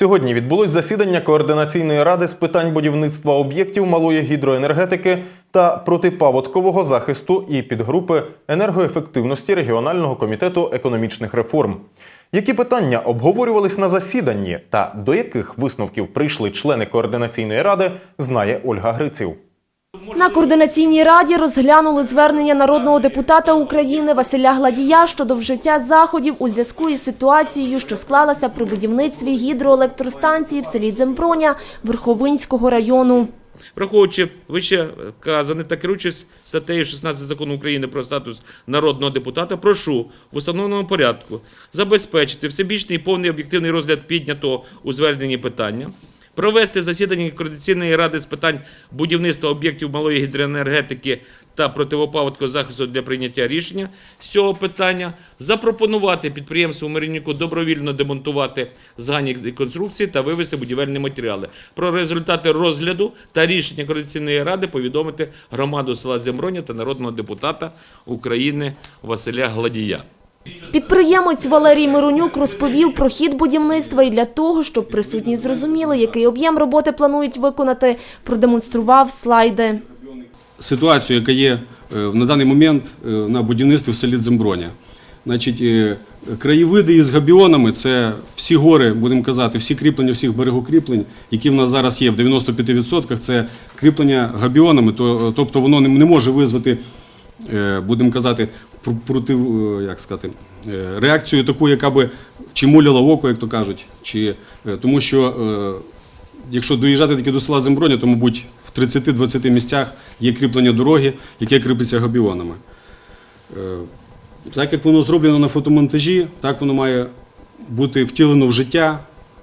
Сьогодні відбулось засідання координаційної ради з питань будівництва об'єктів малої гідроенергетики та протипаводкового захисту і підгрупи енергоефективності регіонального комітету економічних реформ. Які питання обговорювались на засіданні та до яких висновків прийшли члени координаційної ради, знає Ольга Гриців. На координаційній раді розглянули звернення народного депутата України Василя Гладія щодо вжиття заходів у зв'язку із ситуацією, що склалася при будівництві гідроелектростанції в селі Дземброня Верховинського району. Враховуючи вище казане та керуючись статтею 16 закону України про статус народного депутата, прошу в установленому порядку забезпечити всебічний і повний об'єктивний розгляд піднятого у зверненні питання, провести засідання Координаційної ради з питань будівництва об'єктів малої гідроенергетики та противопаводкового захисту для прийняття рішення з цього питання, запропонувати підприємству Марініку добровільно демонтувати згані конструкції та вивести будівельні матеріали. Про результати розгляду та рішення Координаційної ради повідомити громаду села Земброня та народного депутата України Василя Гладія. Підприємець Валерій Миронюк розповів про хід будівництва і для того, щоб присутні зрозуміли, який об'єм роботи планують виконати, продемонстрував слайди. ситуацію, яка є е, на даний момент е, на будівництві в селі Дземброня. Значить, е, краєвиди із габіонами це всі гори, будемо казати, всі кріплення, всіх берегокріплень, які в нас зараз є в 95%, це кріплення габіонами, то, тобто воно не, може визвати, будемо казати, проти, е, як сказати, е, реакцію таку, яка би чи муляла око, як то кажуть, чи, е, тому що е, Якщо доїжджати таки до села Земброня, то, мабуть, в 30-20 місцях є кріплення дороги, яке кріпиться габіонами. Е, Так як воно зроблено на фотомонтажі, так воно має бути втілено в життя.